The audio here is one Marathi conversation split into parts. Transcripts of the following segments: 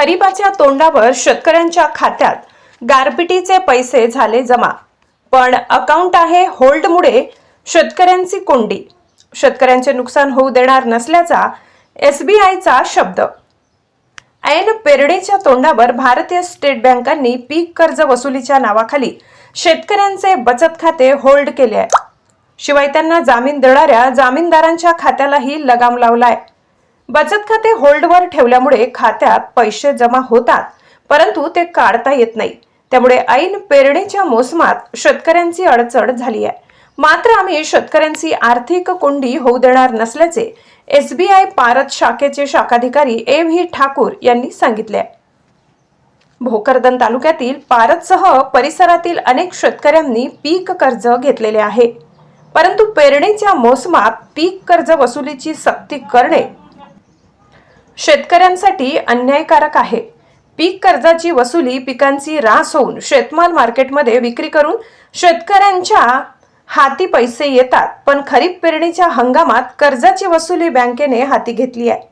खरीपाच्या तोंडावर शेतकऱ्यांच्या खात्यात गारपिटीचे पैसे झाले जमा. पण अकाउंट आहे होल्डमुळे शेतकऱ्यांची कोंडी. शेतकऱ्यांचे नुकसान होऊ देणार नसल्याचा एस बी आयचा शब्द. ऐन पेरडेच्या तोंडावर भारतीय स्टेट बँकांनी पीक कर्ज वसुलीच्या नावाखाली शेतकऱ्यांचे बचत खाते होल्ड केले आहे. शिवाय त्यांना जामीन देणाऱ्या जामीनदारांच्या खात्यालाही लगाम लावलाय. बचत खाते होल्डवर ठेवल्यामुळे खात्यात पैसे जमा होतात परंतु ते काढता येत नाही. त्यामुळे ऐन पेरणीच्या मोसमात शेतकऱ्यांची अडचण झाली आहे. मात्र आम्ही शेतकऱ्यांची आर्थिक कोंडी होऊ देणार नसल्याचे एसबीआय पारत शाखेचे शाखाधिकारी ए व्ही ठाकूर यांनी सांगितले आहे. भोकरदन तालुक्यातील पारतसह परिसरातील अनेक शेतकऱ्यांनी पीक कर्ज घेतलेले आहे. परंतु पेरणीच्या मोसमात पीक कर्ज वसुलीची सक्ती करणे शेतकऱ्यांसाठी अन्यायकारक आहे. पीक कर्जाची वसुली पिकांची रास होऊन शेतमाल मार्केटमध्ये विक्री करून शेतकऱ्यांच्या हाती पैसे येतात पण खरीप पेरणीच्या हंगामात कर्जाची वसुली बँकेने हाती घेतली आहे.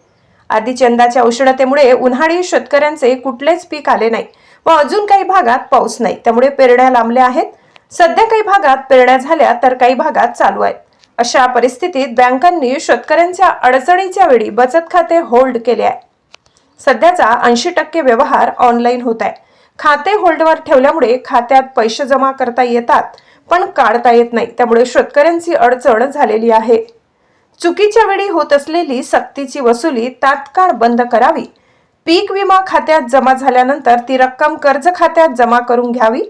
आधी चंदाच्या उष्णतेमुळे उन्हाळी शेतकऱ्यांचे कुठलेच पीक आले नाही. व अजून काही भागात पाऊस नाही. त्यामुळे पेरण्या लांबल्या आहेत. सध्या काही भागात पेरण्या झाल्या तर काही भागात चालू आहेत. अशा परिस्थितीत बँकांनी शेतकऱ्यांच्या अडचणीच्या वेळी बचत खाते होल्ड केले आहे. सध्याचा ऐंशी टक्के व्यवहार ऑनलाईन होत आहे. खाते होल्डवर ठेवल्यामुळे खात्यात पैसे जमा करता येतात पण काढता येत नाही. त्यामुळे शेतकऱ्यांची अडचण झालेली आहे. चुकीच्या वेळी होत असलेली सक्तीची वसुली तात्काळ बंद करावी. पीक विमा खात्यात जमा झाल्यानंतर ती रक्कम कर्ज खात्यात जमा करून घ्यावी.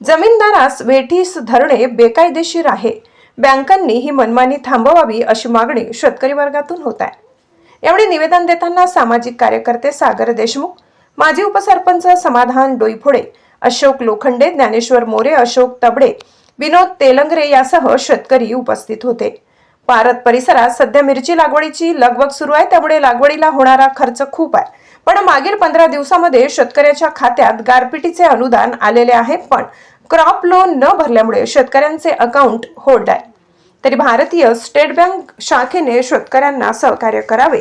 जमीनदारास वेठीस धरणे बेकायदेशीर आहे. बँकांनी ही मनमानी थांबवावी अशी मागणी शेतकरी वर्गातून होत आहे. यावेळी निवेदन देताना सामाजिक कार्यकर्ते सागर देशमुख माजी उपसरपंच समाधान डोईफोडे अशोक लोखंडे ज्ञानेश्वर मोरे अशोक तबडे विनोद तेलंगरे यासह शेतकरी उपस्थित होते. पारत परिसरात सध्या मिरची लागवडीची लगबग सुरू आहे त्यामुळे लागवडीला होणारा खर्च खूप आहे. पण मागील पंधरा दिवसामध्ये शेतकऱ्याच्या खात्यात गारपिटीचे अनुदान आलेले आहे पण क्रॉप लोन न भरल्यामुळे शेतकऱ्यांचे अकाउंट होल्ड आहे. तरी भारतीय स्टेट बँक शाखेने शेतकऱ्यांना सहकार्य करावे